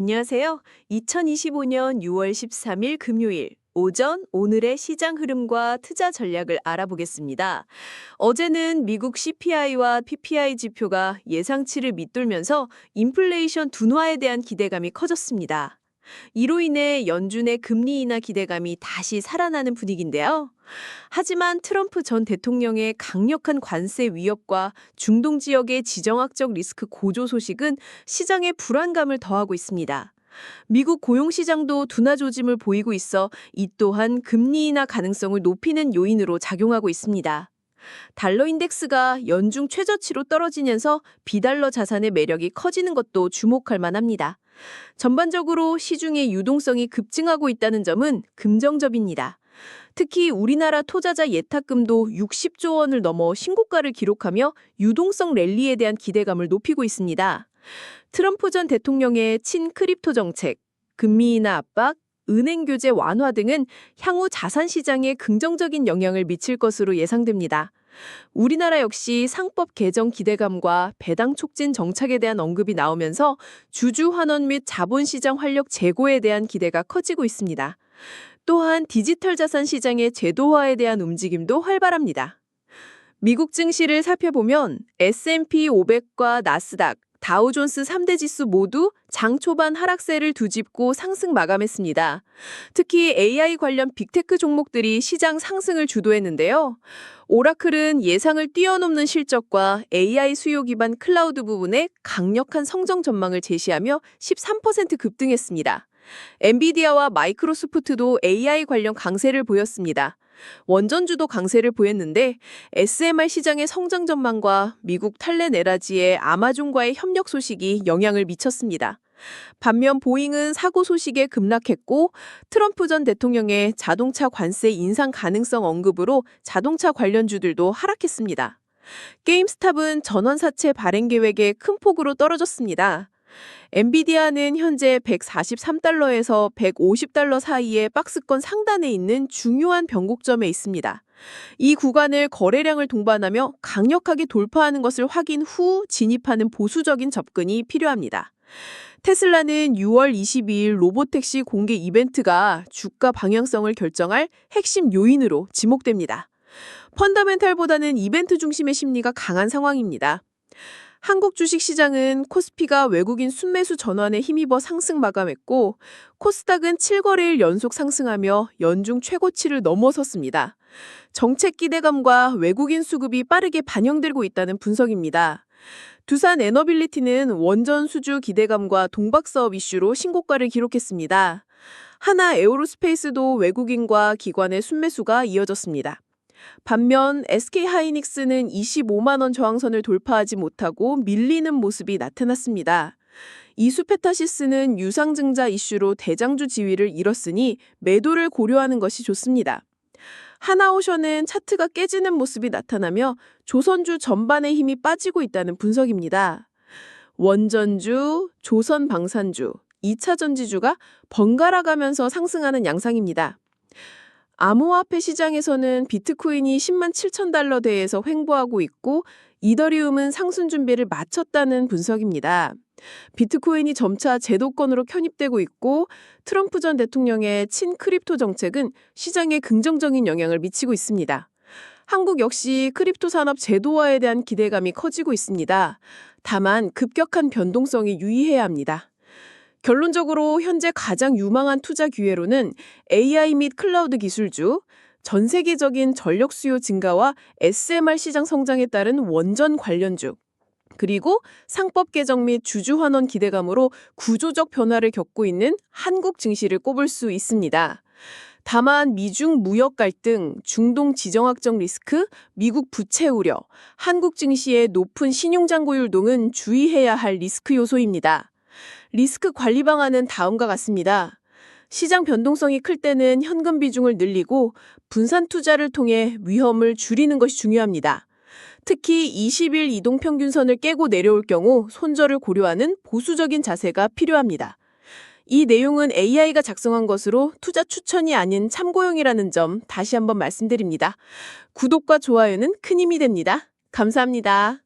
안녕하세요. 2025년 6월 13일 금요일 오전 오늘의 시장 흐름과 투자 전략을 알아보겠습니다. 어제는 미국 CPI와 PPI 지표가 예상치를 밑돌면서 인플레이션 둔화에 대한 기대감이 커졌습니다. 이로 인해 연준의 금리 인하 기대감이 다시 살아나는 분위기인데요. 하지만 트럼프 전 대통령의 강력한 관세 위협과 중동 지역의 지정학적 리스크 고조 소식은 시장에 불안감을 더하고 있습니다. 미국 고용시장도 둔화 조짐을 보이고 있어 이 또한 금리 인하 가능성을 높이는 요인으로 작용하고 있습니다. 달러 인덱스가 연중 최저치로 떨어지면서 비달러 자산의 매력이 커지는 것도 주목할 만합니다. 전반적으로 시중의 유동성이 급증하고 있다는 점은 긍정적입니다. 특히 우리나라 토자자 예탁금도 60조 원을 넘어 신고가를 기록하며 유동성 랠리에 대한 기대감을 높이고 있습니다. 트럼프 전 대통령의 친 크립토 정책, 금리 인하 압박, 은행 규제 완화 등은 향후 자산 시장에 긍정적인 영향을 미칠 것으로 예상됩니다. 우리나라 역시 상법 개정 기대감과 배당 촉진 정책에 대한 언급이 나오면서 주주 환원 및 자본시장 활력 제고에 대한 기대가 커지고 있습니다. 또한 디지털 자산 시장의 제도화에 대한 움직임도 활발합니다. 미국 증시를 살펴보면 S&P 500과 나스닥, 다우존스 3대 지수 모두 장 초반 하락세를 두집고 상승 마감했습니다. 특히 AI 관련 빅테크 종목들이 시장 상승을 주도했는데요. 오라클은 예상을 뛰어넘는 실적과 AI 수요 기반 클라우드 부분에 강력한 성장 전망을 제시하며 13% 급등했습니다. 엔비디아와 마이크로소프트도 AI 관련 강세를 보였습니다. 원전주도 강세를 보였는데 SMR 시장의 성장 전망과 미국 탈레 네라지의 아마존과의 협력 소식이 영향을 미쳤습니다. 반면 보잉은 사고 소식에 급락했고 트럼프 전 대통령의 자동차 관세 인상 가능성 언급으로 자동차 관련주들도 하락했습니다. 게임스탑은 전원 사채 발행 계획에 큰 폭으로 떨어졌습니다. 엔비디아는 현재 143달러에서 150달러 사이의 박스권 상단에 있는 중요한 변곡점에 있습니다. 이 구간을 거래량을 동반하며 강력하게 돌파하는 것을 확인 후 진입하는 보수적인 접근이 필요합니다. 테슬라는 6월 22일 로보택시 공개 이벤트가 주가 방향성을 결정할 핵심 요인으로 지목됩니다. 펀더멘탈보다는 이벤트 중심의 심리가 강한 상황입니다. 한국 주식 시장은 코스피가 외국인 순매수 전환에 힘입어 상승 마감했고 코스닥은 7거래일 연속 상승하며 연중 최고치를 넘어섰습니다. 정책 기대감과 외국인 수급이 빠르게 반영되고 있다는 분석입니다. 두산 에너빌리티는 원전 수주 기대감과 동박 사업 이슈로 신고가를 기록했습니다. 하나 에어로스페이스도 외국인과 기관의 순매수가 이어졌습니다. 반면 SK 하이닉스는 25만 원 저항선을 돌파하지 못하고 밀리는 모습이 나타났습니다. 이수페타시스는 유상증자 이슈로 대장주 지위를 잃었으니 매도를 고려하는 것이 좋습니다. 하나오션은 차트가 깨지는 모습이 나타나며 조선주 전반의 힘이 빠지고 있다는 분석입니다. 원전주, 조선방산주, 2차 전지주가 번갈아 가면서 상승하는 양상입니다. 암호화폐 시장에서는 비트코인이 10만 7천 달러대에서 횡보하고 있고 이더리움은 상승 준비를 마쳤다는 분석입니다. 비트코인이 점차 제도권으로 편입되고 있고 트럼프 전 대통령의 친크립토 정책은 시장에 긍정적인 영향을 미치고 있습니다. 한국 역시 크립토 산업 제도화에 대한 기대감이 커지고 있습니다. 다만 급격한 변동성에 유의해야 합니다. 결론적으로 현재 가장 유망한 투자 기회로는 AI 및 클라우드 기술주, 전 세계적인 전력 수요 증가와 SMR 시장 성장에 따른 원전 관련주, 그리고 상법 개정 및 주주 환원 기대감으로 구조적 변화를 겪고 있는 한국 증시를 꼽을 수 있습니다. 다만 미중 무역 갈등, 중동 지정학적 리스크, 미국 부채 우려, 한국 증시의 높은 신용잔고율 등은 주의해야 할 리스크 요소입니다. 리스크 관리 방안은 다음과 같습니다. 시장 변동성이 클 때는 현금 비중을 늘리고 분산 투자를 통해 위험을 줄이는 것이 중요합니다. 특히 20일 이동 평균선을 깨고 내려올 경우 손절을 고려하는 보수적인 자세가 필요합니다. 이 내용은 AI가 작성한 것으로 투자 추천이 아닌 참고용이라는 점 다시 한번 말씀드립니다. 구독과 좋아요는 큰 힘이 됩니다. 감사합니다.